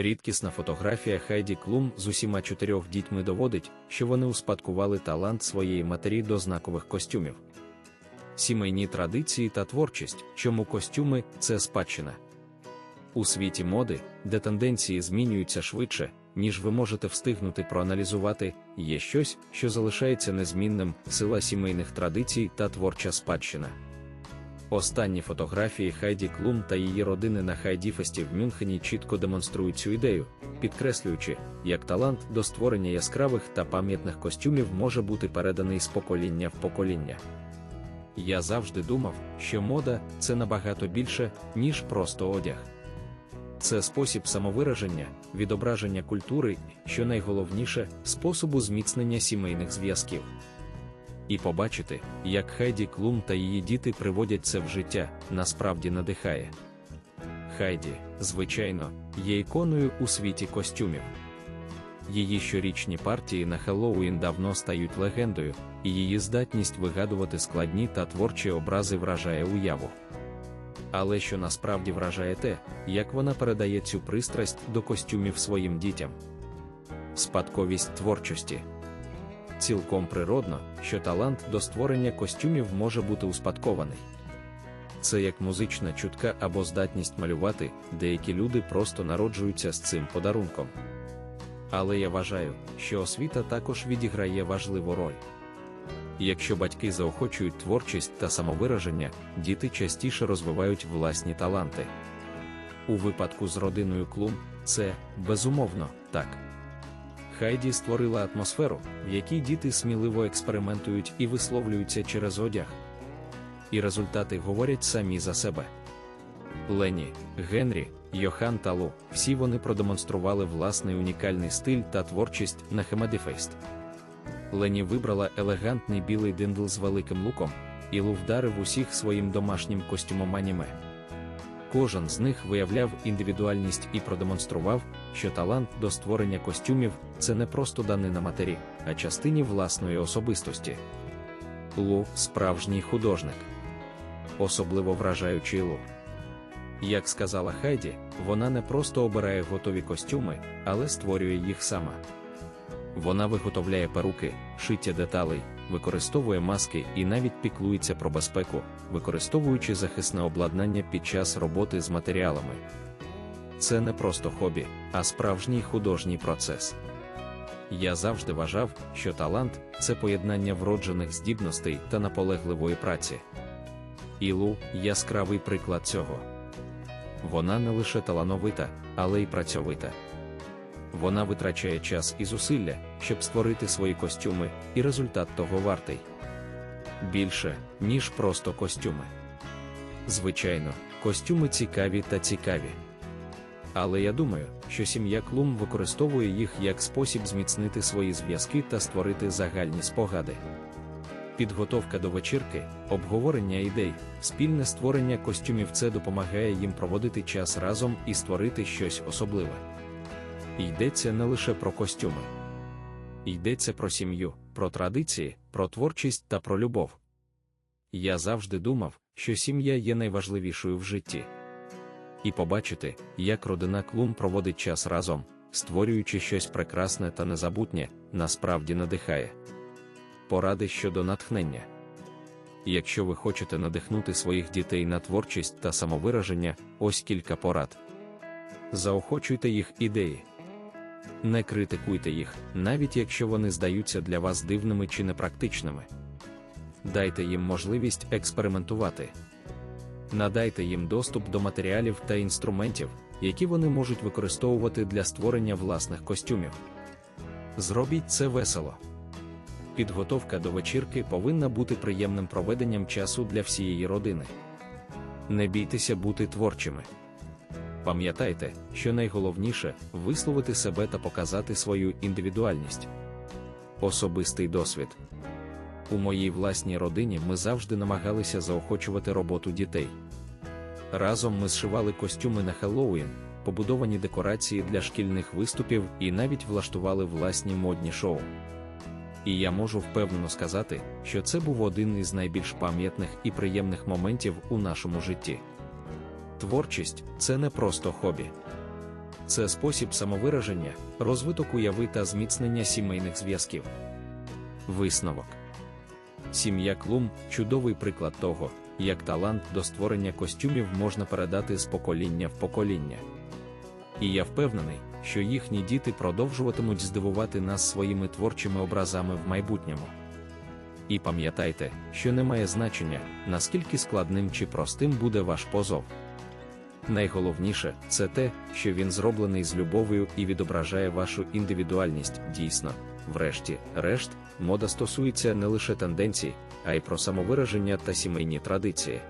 Рідкісна фотографія Хайді Клум з усіма чотирьох дітьми доводить, що вони успадкували талант своєї матері до знакових костюмів. Сімейні традиції та творчість, чому костюми це спадщина. У світі моди, де тенденції змінюються швидше, ніж ви можете встигнути проаналізувати, є щось, що залишається незмінним сила сімейних традицій та творча спадщина. Останні фотографії Хайді Клум та її родини на Хайдіфесті в Мюнхені чітко демонструють цю ідею, підкреслюючи, як талант до створення яскравих та пам'ятних костюмів може бути переданий з покоління в покоління. Я завжди думав, що мода це набагато більше, ніж просто одяг. Це спосіб самовираження, відображення культури, що найголовніше способу зміцнення сімейних зв'язків. І побачити, як Хайді Клум та її діти приводять це в життя, насправді надихає. Хайді, звичайно, є іконою у світі костюмів. Її щорічні партії на Хеллоуін давно стають легендою, і її здатність вигадувати складні та творчі образи вражає уяву. Але що насправді вражає те, як вона передає цю пристрасть до костюмів своїм дітям. Спадковість творчості. Цілком природно, що талант до створення костюмів може бути успадкований. Це як музична чутка або здатність малювати, деякі люди просто народжуються з цим подарунком. Але я вважаю, що освіта також відіграє важливу роль. Якщо батьки заохочують творчість та самовираження, діти частіше розвивають власні таланти. У випадку з родиною Клум це, безумовно, так. Хайді створила атмосферу, в якій діти сміливо експериментують і висловлюються через одяг. І результати говорять самі за себе. Лені, Генрі, Йохан та Лу, всі вони продемонстрували власний унікальний стиль та творчість на Хемедіфейст. Лені вибрала елегантний білий диндл з великим луком, і Лу вдарив усіх своїм домашнім костюмом аніме. Кожен з них виявляв індивідуальність і продемонстрував, що талант до створення костюмів це не просто данина матері, а частині власної особистості. Лу справжній художник. Особливо вражаючий Лу. Як сказала Хайді, вона не просто обирає готові костюми, але створює їх сама. Вона виготовляє перуки, шиття деталей, використовує маски і навіть піклується про безпеку, використовуючи захисне обладнання під час роботи з матеріалами. Це не просто хобі, а справжній художній процес. Я завжди вважав, що талант це поєднання вроджених здібностей та наполегливої праці. Ілу яскравий приклад цього. Вона не лише талановита, але й працьовита. Вона витрачає час і зусилля, щоб створити свої костюми, і результат того вартий. Більше, ніж просто костюми. Звичайно, костюми цікаві та цікаві. Але я думаю, що сім'я Клум використовує їх як спосіб зміцнити свої зв'язки та створити загальні спогади. Підготовка до вечірки, обговорення ідей, спільне створення костюмів це допомагає їм проводити час разом і створити щось особливе. Йдеться не лише про костюми, йдеться про сім'ю, про традиції, про творчість та про любов. Я завжди думав, що сім'я є найважливішою в житті. І побачити, як родина Клум проводить час разом, створюючи щось прекрасне та незабутнє, насправді надихає. Поради щодо натхнення. Якщо ви хочете надихнути своїх дітей на творчість та самовираження, ось кілька порад. Заохочуйте їх ідеї. Не критикуйте їх, навіть якщо вони здаються для вас дивними чи непрактичними. Дайте їм можливість експериментувати. Надайте їм доступ до матеріалів та інструментів, які вони можуть використовувати для створення власних костюмів. Зробіть це весело. Підготовка до вечірки повинна бути приємним проведенням часу для всієї родини. Не бійтеся бути творчими. Пам'ятайте, що найголовніше висловити себе та показати свою індивідуальність. Особистий досвід. У моїй власній родині ми завжди намагалися заохочувати роботу дітей. Разом ми зшивали костюми на Хеллоуін, побудовані декорації для шкільних виступів і навіть влаштували власні модні шоу. І я можу впевнено сказати, що це був один із найбільш пам'ятних і приємних моментів у нашому житті. Творчість це не просто хобі, це спосіб самовираження, розвиток уяви та зміцнення сімейних зв'язків. Висновок Сім'я Клум чудовий приклад того, як талант до створення костюмів можна передати з покоління в покоління. І я впевнений, що їхні діти продовжуватимуть здивувати нас своїми творчими образами в майбутньому. І пам'ятайте, що не має значення, наскільки складним чи простим буде ваш позов. Найголовніше це те, що він зроблений з любов'ю і відображає вашу індивідуальність дійсно. Врешті, решт, мода стосується не лише тенденцій, а й про самовираження та сімейні традиції.